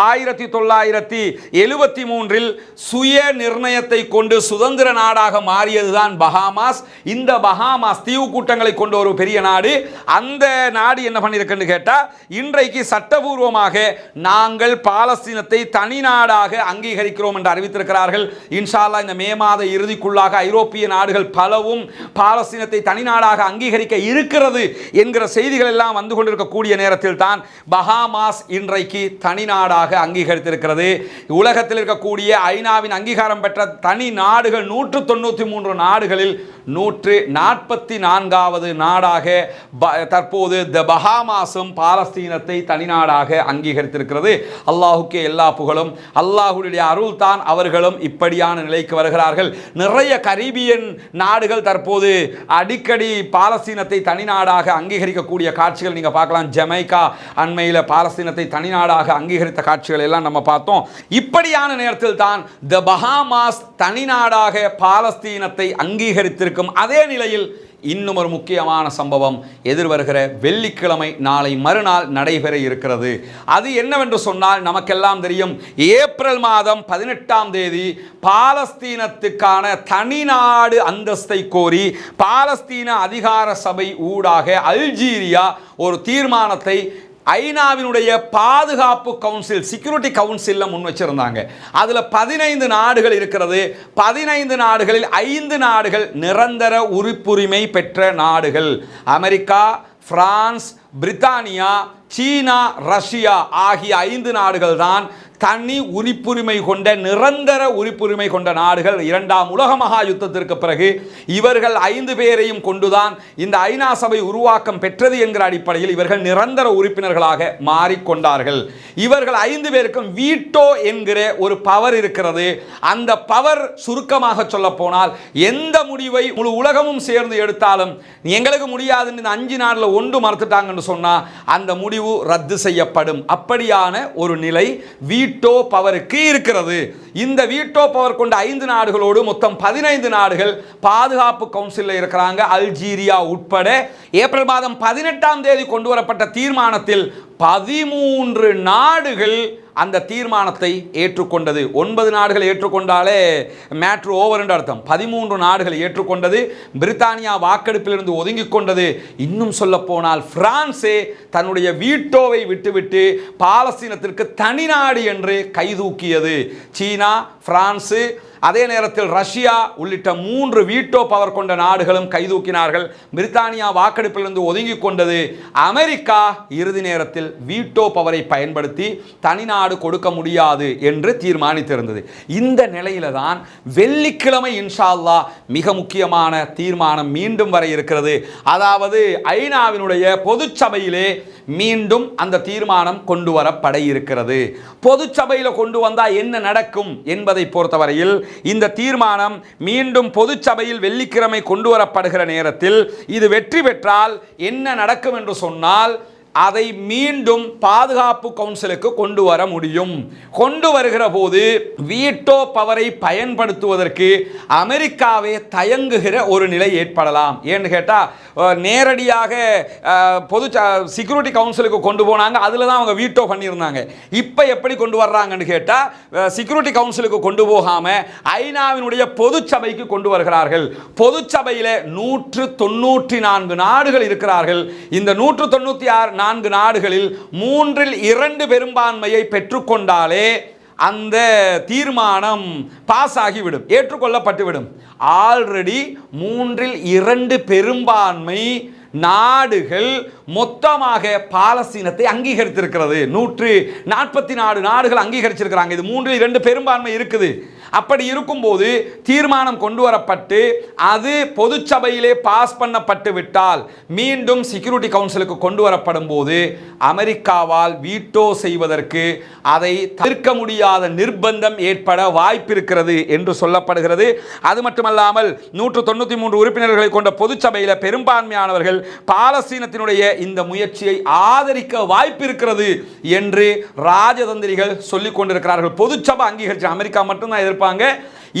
ஆயிரத்தி தொள்ளாயிரத்தி எழுபத்தி மூன்றில் சுய நிர்ணயத்தை கொண்டு சுதந்திர நாடாக மாறியதுதான் பஹாமாஸ். இந்த பஹாமாஸ் தீவு கூட்டங்களை கொண்ட ஒரு பெரிய நாடு. அந்த நாடு என்ன பண்ணியிருக்குன்னு கேட்டால் இன்றைக்கு சட்டபூர்வமாக நாங்கள் பாலஸ்தீனத்தை தனி நாடாக அங்கீகரிக்கிறோம் என்று அறிவித்திருக்கிறார்கள். இன்ஷால்லா இந்த மே மாத இறுதிக்குள்ளாக ஐரோப்பிய நாடுகள் பலவும் பாலஸ்தீனத்தை தனி நாடாக அங்கீகரிக்க இருக்கிறது என்கிற செய்திகள் எல்லாம் வந்து கொண்டிருக்கக்கூடிய நேரத்தில் தான் பஹாமாஸ் இன்றைக்கு தனி நாடாக அங்கீகரித்திருக்கிறது. உலகத்தில் இருக்கக்கூடிய ஐநாவின் அங்கீகாரம் பெற்ற தனி நாடுகள் நூற்று தொண்ணூற்றி மூன்று நாடுகளில் நூற்று நாற்பத்தி நான்காவது நாடாக ப- தற்போது த பஹாமாஸும் பாலஸ்தீனத்தை தனி நாடாக அங்கீகரித்திருக்கிறது. அல்லாஹுக்கே எல்லா புகழும். அல்லாஹுடைய அருள் தான் அவர்களும் இப்படியான நிலைக்கு வருகிறார்கள். நிறைய கரீபியன் நாடுகள் தற்போது அடிக்கடி பாலஸ்தீனத்தை தனி நாடாக அங்கீகரிக்கக்கூடிய காட்சிகள் நீங்கள் பார்க்கலாம். ஜமைக்கா அண்மையில் பாலஸ்தீனத்தை தனி நாடாக அங்கீகரித்த காட்சிகள் எல்லாம் நம்ம பார்த்தோம். இப்படியான நேரத்தில் தான் த பஹாமாஸ் தனி நாடாக பாலஸ்தீனத்தை இருக்கும். அதே நிலையில் இன்னும் ஒரு முக்கியமான சம்பவம் எதிர்வருகிற வெள்ளிக்கிழமை நாளை மறுநாள் நடைபெற இருக்கிறது. அது என்னவென்று சொன்னால் நமக்கெல்லாம் தெரியும். ஏப்ரல் மாதம் பதினெட்டாம் தேதி பாலஸ்தீனத்துக்கான தனிநாடு அந்தஸ்தை கோரி பாலஸ்தீன அதிகார சபை ஊடாக அல்ஜீரியா ஒரு தீர்மானத்தை ஐநாவினுடைய பாதுகாப்பு கவுன்சில் செக்யூரிட்டி கவுன்சிலில் முன் வச்சிருந்தாங்க. அதில் பதினைந்து நாடுகள் இருக்கிறது. பதினைந்து நாடுகளில் ஐந்து நாடுகள் நிரந்தர உறுப்புரிமை பெற்ற நாடுகள். அமெரிக்கா பிரான்ஸ் பிரித்தானியா சீனா ரஷ்யா ஆகிய ஐந்து நாடுகள் தான் தனி உரிப்புரிமை கொண்ட நிரந்தர உரிப்புரிமை கொண்ட நாடுகள். இரண்டாம் உலக மகா யுத்தத்திற்கு பிறகு இவர்கள் ஐந்து பேரையும் கொண்டுதான் இந்த ஐநா சபை உருவாக்கம் பெற்றது என்கிற அடிப்படையில் இவர்கள் நிரந்தர உறுப்பினர்களாக மாறிக்கொண்டார்கள். இவர்கள் ஐந்து பேருக்கும் வீட்டோ என்கிற ஒரு பவர் இருக்கிறது. அந்த பவர் சுருக்கமாக சொல்ல போனால் எந்த முடிவை முழு உலகமும் சேர்ந்து எடுத்தாலும் எங்களுக்கு முடியாதுன்னு இந்த அஞ்சு நாளில் ஒன்று மறுத்துட்டாங்கன்னு சொன்னா அந்த முடிவு ரத்து செய்யப்படும். அப்படியான ஒரு நிலை வீட்டோ பவருக்கு இருக்கிறது. இந்த வீட்டோ பவர் கொண்ட ஐந்து நாடுகளோடு மொத்தம் பதினைந்து நாடுகள் பாதுகாப்பு கவுன்சிலில் இருக்கிறாங்க. அல்ஜீரியா உட்பட ஏப்ரல் மாதம் பதினெட்டாம் தேதி கொண்டு வரப்பட்ட தீர்மானத்தில் பதிமூன்று நாடுகள் அந்த தீர்மானத்தை ஏற்றுக்கொண்டது. ஒன்பது நாடுகள் ஏற்றுக்கொண்டாலே மேட்ரு ஓவர் என்று அர்த்தம். பதிமூன்று நாடுகள் ஏற்றுக்கொண்டது பிரித்தானியா வாக்கெடுப்பிலிருந்து ஒதுங்கிக் கொண்டது இன்னும் சொல்ல போனால் தன்னுடைய வீட்டோவை விட்டுவிட்டு பாலஸ்தீனத்திற்கு தனி நாடு என்று கைதூக்கியது. சீனா பிரான்ஸு அதே நேரத்தில் ரஷ்யா உள்ளிட்ட மூன்று வீட்டோ பவர் கொண்ட நாடுகளும் கைதூக்கினார்கள் பிரித்தானியா வாக்கெடுப்பிலிருந்து ஒதுங்கி கொண்டது. அமெரிக்கா இறுதி நேரத்தில் வீட்டோ பவரை பயன்படுத்தி தனி நாடு கொடுக்க முடியாது என்று தீர்மானித்திருந்தது. இந்த நிலையில தான் வெள்ளிக்கிழமை இன்ஷால்லா மிக முக்கியமான தீர்மானம் மீண்டும் வர இருக்கிறது. அதாவது ஐநாவினுடைய பொதுச்சபையிலே மீண்டும் அந்த தீர்மானம் கொண்டு வரப்பட இருக்கிறது. பொதுச்சபையில் கொண்டு வந்தால் என்ன நடக்கும் என்பதை பொறுத்தவரையில் இந்த தீர்மானம் மீண்டும் பொதுச்சபையில் வெள்ளிக்கிழமை கொண்டு வரப்படுகிற நேரத்தில் இது வெற்றி பெற்றால் என்ன நடக்கும் என்று சொன்னால் அதை மீண்டும் பாதுகாப்பு கவுன்சிலுக்கு கொண்டு வர முடியும். கொண்டு வருகிற போது வீட்டோ பவரை பயன்படுத்துவதற்கு அமெரிக்காவே தயங்குகிற ஒரு நிலை ஏற்படலாம். ஏன்னு கேட்டால் நேரடியாக பொது செக்யூரிட்டி கவுன்சிலுக்கு கொண்டு போனாங்க. அதில் தான் அவங்க வீட்டோ பண்ணியிருந்தாங்க. இப்போ எப்படி கொண்டு வர்றாங்கன்னு கேட்டால் செக்யூரிட்டி கவுன்சிலுக்கு கொண்டு போகாமல் ஐநாவினுடைய பொதுச்சபைக்கு கொண்டு வருகிறார்கள். பொதுச்சபையில் நூற்று தொண்ணூற்றி நான்கு நாடுகள் இருக்கிறார்கள். இந்த நூற்று தொண்ணூற்றி ஆறு நான்கு நாடுகளில் மூன்றில் இரண்டு பெரும்பான்மையை பெற்றுக்கொண்டாலே அந்த தீர்மானம் பாஸ் ஆகிவிடும் ஏற்றுக்கொள்ளப்பட்டுவிடும். ஆல்ரெடி மூன்றில் இரண்டு பெரும்பான்மை நாடுகள் மொத்தமாக பாலஸ்தீனத்தை அங்கீகரித்திருக்கிறது. நூற்று நாற்பத்தி நாலு நாடுகள் அங்கீகரிச்சிருக்கிறாங்க. இது மூன்றில் இரண்டு பெரும்பான்மை இருக்குது. அப்படி இருக்கும்போது தீர்மானம் கொண்டு வரப்பட்டு அது பொதுச்சபையிலே பாஸ் பண்ணப்பட்டு விட்டால் மீண்டும் செக்யூரிட்டி கவுன்சிலுக்கு கொண்டு வரப்படும் போது அமெரிக்காவால் வீட்டோ செய்வதற்கு அதை தவிர்க்க முடியாத நிர்பந்தம் ஏற்பட வாய்ப்பிருக்கிறது என்று சொல்லப்படுகிறது. அது மட்டுமல்லாமல் நூற்று தொண்ணூற்றி மூன்று உறுப்பினர்களை கொண்ட பொதுச்சபையில் பெரும்பான்மையானவர்கள் பாலஸ்தீனத்தினுடைய இந்த முயற்சியை ஆதரிக்க வாய்ப்பிருக்கிறது என்று ராஜதந்திரிகள் சொல்லிக் கொண்டிருக்கிறார்கள் பொதுச்சபை அங்கீகரிச்சு அமெரிக்கா மட்டும்தான் எதிர்ப்பு இருப்பாங்க.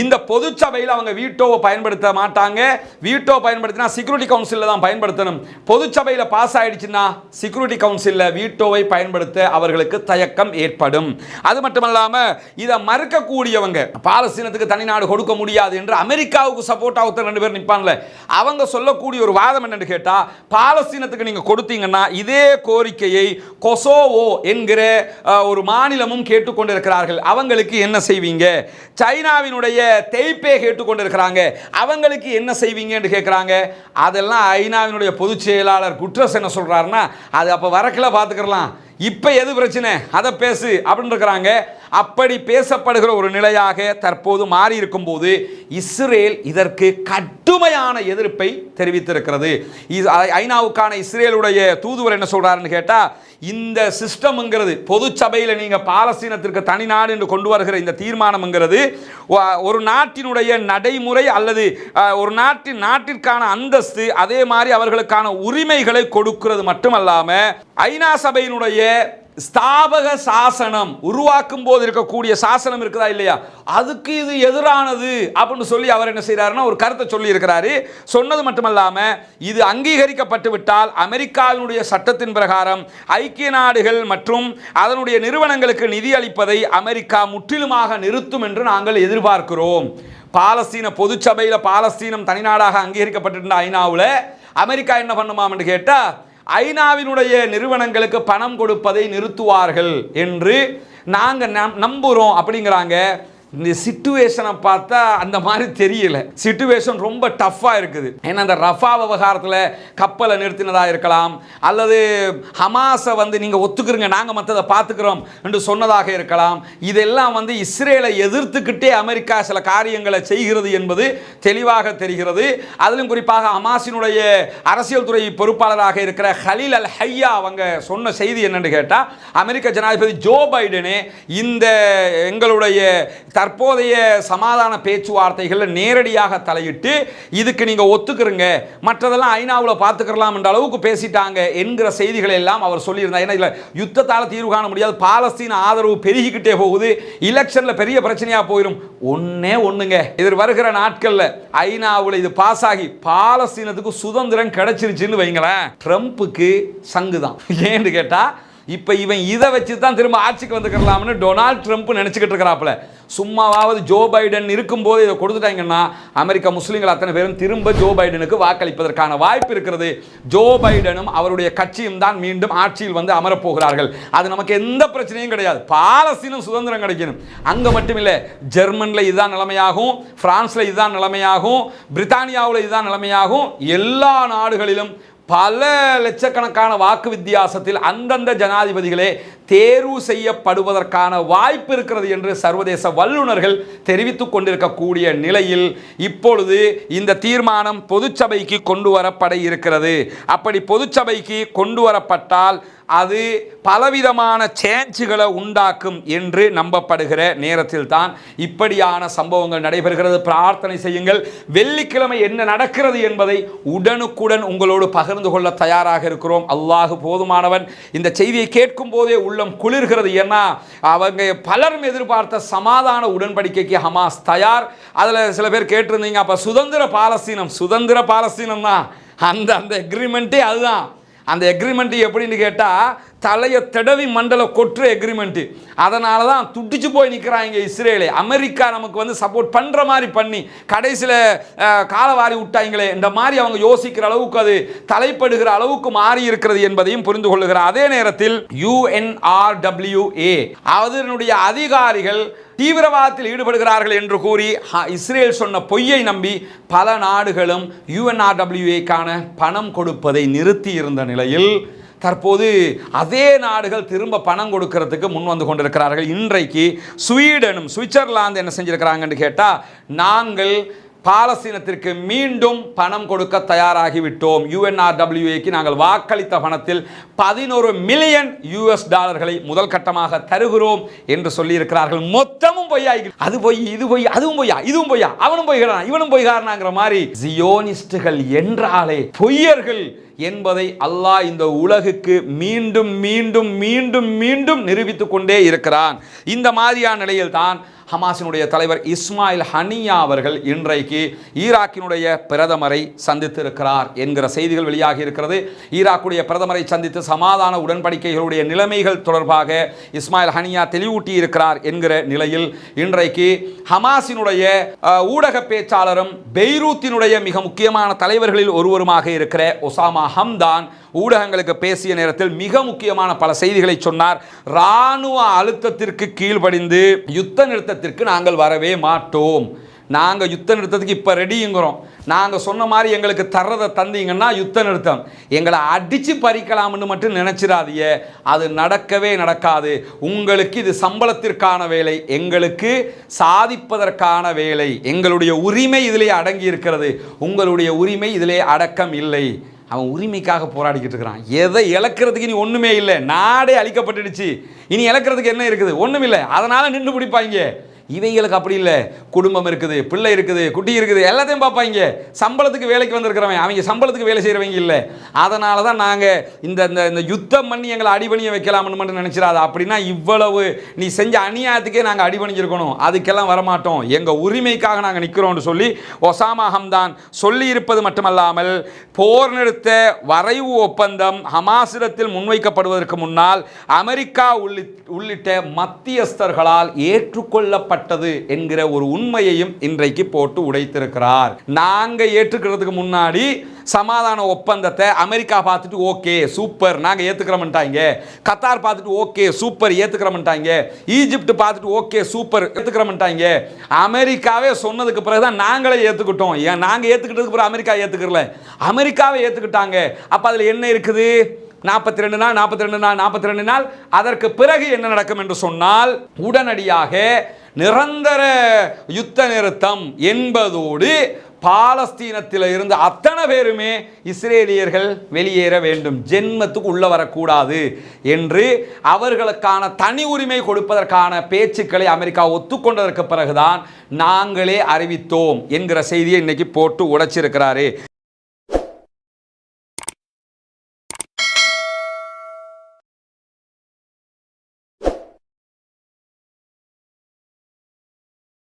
இந்த பொதுச்சபையில் அவங்க வீட்டோவை பயன்படுத்த மாட்டாங்க. வீட்டோ பயன்படுத்தினா செக்யூரிட்டி கவுன்சிலில் தான் பயன்படுத்தணும். பொதுச்சபையில் பாஸ் ஆயிடுச்சுன்னா செக்யூரிட்டி கவுன்சிலில் வீட்டோவை பயன்படுத்த அவர்களுக்கு தயக்கம் ஏற்படும். அது மட்டுமல்லாமல் இதை மறுக்கக்கூடியவங்க பாலஸ்தீனத்துக்கு தனி நாடு கொடுக்க முடியாது என்று அமெரிக்காவுக்கு சப்போர்ட்டாக ஒருத்தர் ரெண்டு பேர் நிற்பான்ல அவங்க சொல்லக்கூடிய ஒரு வாதம் என்னன்னு கேட்டால் பாலஸ்தீனத்துக்கு நீங்கள் கொடுத்தீங்கன்னா இதே கோரிக்கையை கொசோவோ என்கிற ஒரு மாநிலமும் கேட்டுக்கொண்டிருக்கிறார்கள். அவங்களுக்கு என்ன செய்வீங்க? சைனாவினுடைய தேய்ப்பே கேட்டுக்கொண்டிருக்கிறாங்க. அவங்களுக்கு என்ன செய்வீங்கன்னு கேட்குறாங்க அதெல்லாம் ஐநாவினுடைய பொதுச் செயலாளர் குட்ரஸ் என்ன சொல்கிறாருன்னா அது அப்போ வரக்கில் பார்த்துக்கலாம் இப்போ எது பிரச்சனை? அதை பேசு அப்படின்னு இருக்கிறாங்க அப்படி பேசப்படுகிற ஒரு நிலையாக தற்போது மாறியிருக்கும் போது இஸ்ரேல் இதற்கு கடுமையான எதிர்ப்பை தெரிவித்திருக்கிறது. இது- ஐநாவுக்கான இஸ்ரேலுடைய தூதுவர் என்ன சொல்கிறாருன்னு கேட்டால் இந்த சிஸ்டம்ங்கிறது பொது சபையில் நீங்கள் பாலஸ்தீனத்திற்கு தனி நாடு என்று கொண்டு வருகிற இந்த தீர்மானம்ங்கிறது ஒரு நாட்டினுடைய நடைமுறை அல்லது ஒரு நாட்டின் நாட்டிற்கான அந்தஸ்து அதே மாதிரி அவர்களுக்கான உரிமைகளை கொடுக்கிறது மட்டுமல்லாமல் ஐநா சபையினுடைய ஸ்தாபக சாசனம் உருவாக்கும் போது இருக்கக்கூடிய சாசனம் இருக்குதா இல்லையா? அதுக்கு இது எதிரானது அப்படின்னு சொல்லி அவர் என்ன செய்கிறாருன்னா ஒரு கருத்தை சொல்லி இருக்கிறாரு சொன்னது மட்டுமல்லாமல் இது அங்கீகரிக்கப்பட்டு விட்டால் அமெரிக்காவினுடைய சட்டத்தின் பிரகாரம் ஐக்கிய நாடுகள் மற்றும் அதனுடைய நிறுவனங்களுக்கு நிதி அளிப்பதை அமெரிக்கா முற்றிலுமாக நிறுத்தும் என்று நாங்கள் எதிர்பார்க்கிறோம். பாலஸ்தீன பொதுச்சபையில் பாலஸ்தீனம் தனிநாடாக அங்கீகரிக்கப்பட்டிருந்த ஐநாவில் அமெரிக்கா என்ன பண்ணுமாம் என்று கேட்டால் ஐநாவினுடைய நிறுவனங்களுக்கு பணம் கொடுப்பதை நிறுத்துவார்கள் என்று நாங்கள் நம்புகிறோம் அப்படிங்கிறாங்க. இந்த சிச்சுவேஷனை பார்த்தா அந்த மாதிரி தெரியல. சிச்சுவேஷன் ரொம்ப டஃப்பாக இருக்குது. ஏன்னா அந்த ரஃபா விவகாரத்தில் கப்பலை நிறுத்தினதாக இருக்கலாம் அல்லது ஹமாஸை வந்து நீங்கள் ஒத்துக்கிறீங்க நாங்கள் மற்றதை பார்த்துக்கிறோம் என்று சொன்னதாக இருக்கலாம். இதெல்லாம் வந்து இஸ்ரேலை எதிர்த்துக்கிட்டே அமெரிக்கா சில காரியங்களை செய்கிறது என்பது தெளிவாக தெரிகிறது. அதிலும் குறிப்பாக ஹமாஸினுடைய அரசியல் துறை பொறுப்பாளராக இருக்கிற ஹலீல் அல் ஹையா அவங்க சொன்ன செய்தி என்னென்னு கேட்டால் அமெரிக்க ஜனாதிபதி ஜோ பைடனே இந்த எங்களுடைய தற்போதைய சமாதான பேச்சுவார்த்தைகளில் நேரடியாக தலையிட்டு இதுக்கு நீங்கள் ஒத்துக்கிறங்க. மற்றதெல்லாம் ஐநாவில் பார்த்துக்கிறலாம் என்ற அளவுக்கு பேசிட்டாங்க என்கிற செய்திகளை எல்லாம் அவர் சொல்லியிருந்தார். ஏன்னா இதில் யுத்தத்தால் தீர்வு காண முடியாது. பாலஸ்தீன ஆதரவு பெருகிக்கிட்டே போகுது. இலெக்ஷனில் பெரிய பிரச்சனையாக போயிடும் ஒன்னே ஒன்றுங்க இதில் வருகிற நாட்களில் ஐநாவில் இது பாஸ் ஆகி பாலஸ்தீனத்துக்கு சுதந்திரம் கிடைச்சிருச்சுன்னு வைங்களேன். ட்ரம்ப்புக்கு சங்கு தான் ஏன்னு கேட்டால் இப்போ இவன் இதை வச்சு தான் திரும்ப ஆட்சிக்கு வந்துக்கலாம்னு டொனால்ட் ட்ரம்ப் நினச்சிக்கிட்டு இருக்கிறாப்புல. சும்மாவாவது ஜோ பைடன் இருக்கும்போது இதை கொடுத்துட்டாங்கன்னா அமெரிக்கா முஸ்லீம்கள் அத்தனை பேரும் திரும்ப ஜோ பைடனுக்கு வாக்களிப்பதற்கான வாய்ப்பு இருக்கிறது. ஜோ பைடனும் அவருடைய கட்சியும் தான் மீண்டும் ஆட்சியில் வந்து அமரப்போகிறார்கள். அது நமக்கு எந்த பிரச்சனையும் கிடையாது. பாலஸ்தீனும் சுதந்திரம் கிடைக்கணும். அங்கே மட்டும் இல்லை ஜெர்மனில் இதுதான் நிலைமையாகும் பிரான்ஸில் இதுதான் நிலைமையாகும் பிரித்தானியாவில் இதுதான் நிலைமையாகும். எல்லா நாடுகளிலும் பல லட்சக்கணக்கான வாக்கு வித்தியாசத்தில் அந்தந்த ஜனாதிபதிகளே தேர்வு செய்யப்படுவதற்கான வாய்ப்பு இருக்கிறது என்று சர்வதேச வல்லுநர்கள் தெரிவித்து கொண்டிருக்கக்கூடிய நிலையில் இப்பொழுது இந்த தீர்மானம் பொதுச்சபைக்கு கொண்டு வரப்பட இருக்கிறது. அப்படி பொதுச்சபைக்கு கொண்டு வரப்பட்டால் அது பலவிதமான சேஞ்சுகளை உண்டாக்கும் என்று நம்பப்படுகிற நேரத்தில் தான் இப்படியான சம்பவங்கள் நடைபெறுகிறது. பிரார்த்தனை செய்யுங்கள். வெள்ளிக்கிழமை என்ன நடக்கிறது என்பதை உடனுக்குடன் உங்களோடு பகிர்ந்து கொள்ள தயாராக இருக்கிறோம். அல்லாஹு போதுமானவன். இந்த செய்தியை கேட்கும் போதே உள்ளம் குளிர்கிறது. ஏன்னா அவங்க பலரும் எதிர்பார்த்த சமாதான உடன்படிக்கைக்கு ஹமாஸ் தயார். அதில் சில பேர் கேட்டிருந்தீங்க அப்போ சுதந்திர பாலஸ்தீனம் சுதந்திர பாலஸ்தீனம் தான் அந்த அந்த எக்ரிமெண்ட்டே அதுதான். அந்த எக்ரிமெண்ட் எப்படின்னு கேட்டால் தலையை தடவி மண்டல கொட்டுற எக்ரிமெண்ட்டு அதனால தான் துடிச்சு போய் நிற்கிறாங்க இஸ்ரேலே. அமெரிக்கா நமக்கு வந்து சப்போர்ட் பண்ணுற மாதிரி பண்ணி கடைசியில் காலவாரி விட்டாங்களே. இந்த மாதிரி அவங்க யோசிக்கிற அளவுக்கு அது தலைப்படுகிற அளவுக்கு மாறி இருக்கிறது என்பதையும் புரிந்து கொள்ளுகிறார். அதே நேரத்தில் யுஎன்ஆர்டபிள்யூஏ அதனுடைய அதிகாரிகள் தீவிரவாதத்தில் ஈடுபடுகிறார்கள் என்று கூறி இஸ்ரேல் சொன்ன பொய்யை நம்பி பல நாடுகளும் யுஎன்ஆர்டபிள்யூஏக்கான பணம் கொடுப்பதை நிறுத்தி இருந்த நிலையில் தற்போது அதே நாடுகள் திரும்ப பணம் கொடுக்கறதுக்கு முன் வந்து கொண்டிருக்கிறார்கள். இன்றைக்கு ஸ்வீடனும் சுவிட்சர்லாந்து என்ன செஞ்சிருக்கிறாங்கன்னு கேட்டால் நாங்கள் பாலஸ்தீனத்திற்கு மீண்டும் பணம் கொடுக்க தயாராகிவிட்டோம். யுஎன்ஆர்டபிள்யூஏக்கு நாங்கள் வாக்களித்த பணத்தில் பதினோரு மில்லியன் யூஎஸ் டாலர்களை முதல் கட்டமாக தருகிறோம் என்று சொல்லியிருக்கிறார்கள். மொத்தமும் பொய்யா அது பொய் இது பொய் அதுவும் பொய்யா இதுவும் பொய்யா அவனும் பொய்கிறான் இவனும் பொய்கிறானாங்கிற மாதிரி ஜியோனிஸ்டுகள் என்றாலே பொய்யர்கள் என்பதை அல்லாஹ் இந்த உலகுக்கு மீண்டும் மீண்டும் மீண்டும் மீண்டும் நிரூபித்துக் கொண்டே இருக்கிறான். இந்த மாதிரியான நிலையில் தான் ஹமாஸினுடைய தலைவர் இஸ்மாயில் ஹனியா அவர்கள் இன்றைக்கு ஈராக்கினுடைய பிரதமரை சந்தித்திருக்கிறார் என்கிற செய்திகள் வெளியாகி இருக்கிறது. ஈராக்குடைய பிரதமரை சந்தித்து சமாதான உடன்படிக்கைகளுடைய நிலைமைகள் தொடர்பாக இஸ்மாயில் ஹனியா தெளிவூட்டி இருக்கிறார் என்கிற நிலையில் இன்றைக்கு ஹமாஸினுடைய ஊடக பேச்சாளரும் பெய்ரூத்தினுடைய மிக முக்கியமான தலைவர்களில் ஒருவருமாக இருக்கிற ஒசாமா ஹம்தான் ஊடகங்களுக்கு பேசிய நேரத்தில் மிக முக்கியமான பல செய்திகளை சொன்னார். இராணுவ அழுத்தத்திற்கு கீழ்படிந்து யுத்த நிறுத்தத்திற்கு நாங்கள் வரவே மாட்டோம். நாங்கள் யுத்த நிறுத்தத்துக்கு இப்போ ரெடிங்கிறோம் நாங்கள் சொன்ன மாதிரி எங்களுக்கு தர்றதை தந்தீங்கன்னா யுத்த நிறுத்தம். எங்களை அடித்து பறிக்கலாம்னு மட்டும் நினச்சிடாதீங்க. அது நடக்கவே நடக்காது. உங்களுக்கு இது சம்பளத்திற்கான வேலை எங்களுக்கு சாதிப்பதற்கான வேலை. எங்களுடைய உரிமை இதிலே அடங்கி இருக்கிறது. உங்களுடைய உரிமை இதிலே அடக்கம் இல்லை. அவன் உரிமைக்காக போராடிக்கிட்டு இருக்கிறான். எதை இழக்கிறதுக்கு இனி ஒன்றுமே இல்லை. நாடே அழிக்கப்பட்டுடுச்சு. இனி இழக்கிறதுக்கு என்ன இருக்குது? ஒன்றும் இல்லை அதனால் நின்று பிடிப்பாங்க. இவங்களுக்கு அப்படி இல்லை. குடும்பம் இருக்குது பிள்ளை இருக்குது குட்டி இருக்குது எல்லாத்தையும் பார்ப்பாங்க சம்பளத்துக்கு வேலைக்கு வந்திருக்கிறவன் அவங்க சம்பளத்துக்கு வேலை செய்கிறவங்க இல்லை. அதனால தான் நாங்கள் இந்த இந்த இந்த யுத்தம் பண்ணி எங்களை அடிபணிய வைக்கலாம்னு மட்டும் நினச்சிடாத. அப்படின்னா இவ்வளவு நீ செஞ்ச அநியாயத்துக்கே நாங்கள் அடிபணிஞ்சிருக்கணும். அதுக்கெல்லாம் வரமாட்டோம். எங்கள் உரிமைக்காக நாங்கள் நிற்கிறோம்னு சொல்லி ஒசாமா ஹம்தான் சொல்லி இருப்பது மட்டுமல்லாமல் போர் நிறுத்த வரைவு ஒப்பந்தம் ஹமாசிடத்தில் முன்வைக்கப்படுவதற்கு முன்னால் அமெரிக்கா உள்ளிட்ட மத்தியஸ்தர்களால் ஏற்றுக்கொள்ளப்பட்ட ஏற்பட்டது என்கிற ஒரு உண்மையையும் இன்றைக்கு போட்டு உடைத்திருக்கிறார். நாங்கள் ஏற்றுக்கிறதுக்கு முன்னாடி சமாதான ஒப்பந்தத்தை அமெரிக்கா பார்த்துட்டு ஓகே சூப்பர் நாங்கள் ஏற்றுக்கிறோம்ட்டாங்க கத்தார் பார்த்துட்டு ஓகே சூப்பர் ஏற்றுக்கிறோம்ட்டாங்க ஈஜிப்ட் பார்த்துட்டு ஓகே சூப்பர் ஏற்றுக்கிறோம்ட்டாங்க அமெரிக்காவே சொன்னதுக்கு பிறகு தான் நாங்களே ஏற்றுக்கிட்டோம் ஏன் நாங்கள் ஏற்றுக்கிட்டதுக்கு பிறகு அமெரிக்கா ஏற்றுக்கிறல அமெரிக்காவே ஏற்றுக்கிட்டாங்க அப்போ அதில் என்ன இருக்குது? நாற்பத்தி ரெண்டு நாள் நாற்பத்தி ரெண்டு நாள் நாற்பத்தி ரெண்டு நாள். அதற்கு பிறகு என்ன நடக்கும் என்று சொன்னால் உடனடியாக நிரந்தர யுத்த நிறுத்தம் என்பதோடு பாலஸ்தீனத்தில் இருந்து அத்தனை பேருமே இஸ்ரேலியர்கள் வெளியேற வேண்டும் ஜென்மத்துக்கு உள்ளே வரக்கூடாது என்று அவர்களுக்கான தனி உரிமை கொடுப்பதற்கான பேச்சுக்களை அமெரிக்கா ஒத்துக்கொண்டதற்கு பிறகுதான் நாங்களே அறிவித்தோம் என்கிற செய்தியை இன்னைக்கு போட்டு உடைச்சிருக்கிறாரு.